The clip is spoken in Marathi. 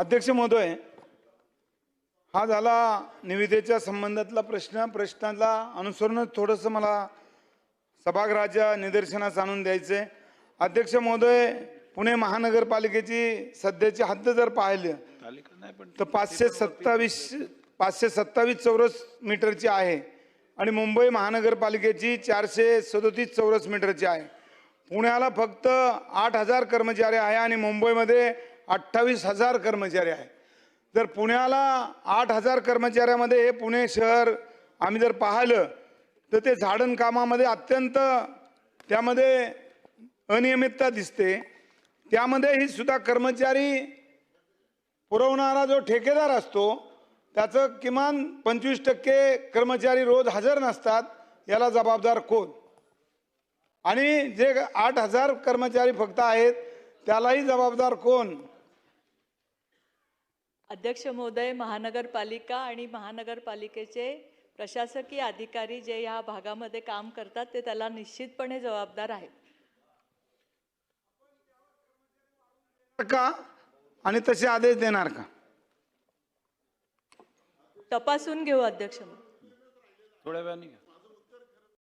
अध्यक्ष महोदय हा झाला निविदेच्या संबंधातला प्रश्न. प्रश्नाला अनुसरूनच थोडंसं मला सभागृहाच्या निदर्शनास आणून द्यायचं. आहे अध्यक्ष महोदय पुणे महानगरपालिकेची सध्याची हद्द जर पाहिलं तालिका नाही पण तर पाचशे सत्तावीस पाचशे सत्तावीस चौरस मीटरची आहे आणि मुंबई महानगरपालिकेची चारशे सदोतीस चौरस मीटरची आहे. पुण्याला फक्त आठ हजार कर्मचारी आहे आणि मुंबईमध्ये अठ्ठावीस हजार कर्मचारी आहे जर पुण्याला आठ हजार कर्मचाऱ्यामध्ये हे पुणे शहर आम्ही जर पाहिलं तर ते झाडण कामामध्ये अत्यंत त्यामध्ये अनियमितता दिसते. त्यामध्ये ही सुद्धा कर्मचारी पुरवणारा जो ठेकेदार असतो त्याचं किमान पंचवीस टक्के कर्मचारी रोज हजर नसतात याला जबाबदार कोण? आणि जे आठ हजार कर्मचारी फक्त आहेत त्यालाही जबाबदार कोण? अध्यक्ष महोदय महानगरपालिका आणि महानगरपालिकेचे प्रशासकीय अधिकारी जे ह्या भागामध्ये काम करतात ते त्याला निश्चितपणे जबाबदार आहेत. का? आणि तसे आदेश देणार का? तपासून घेऊ अध्यक्ष महोदय. थोड्या वेळाने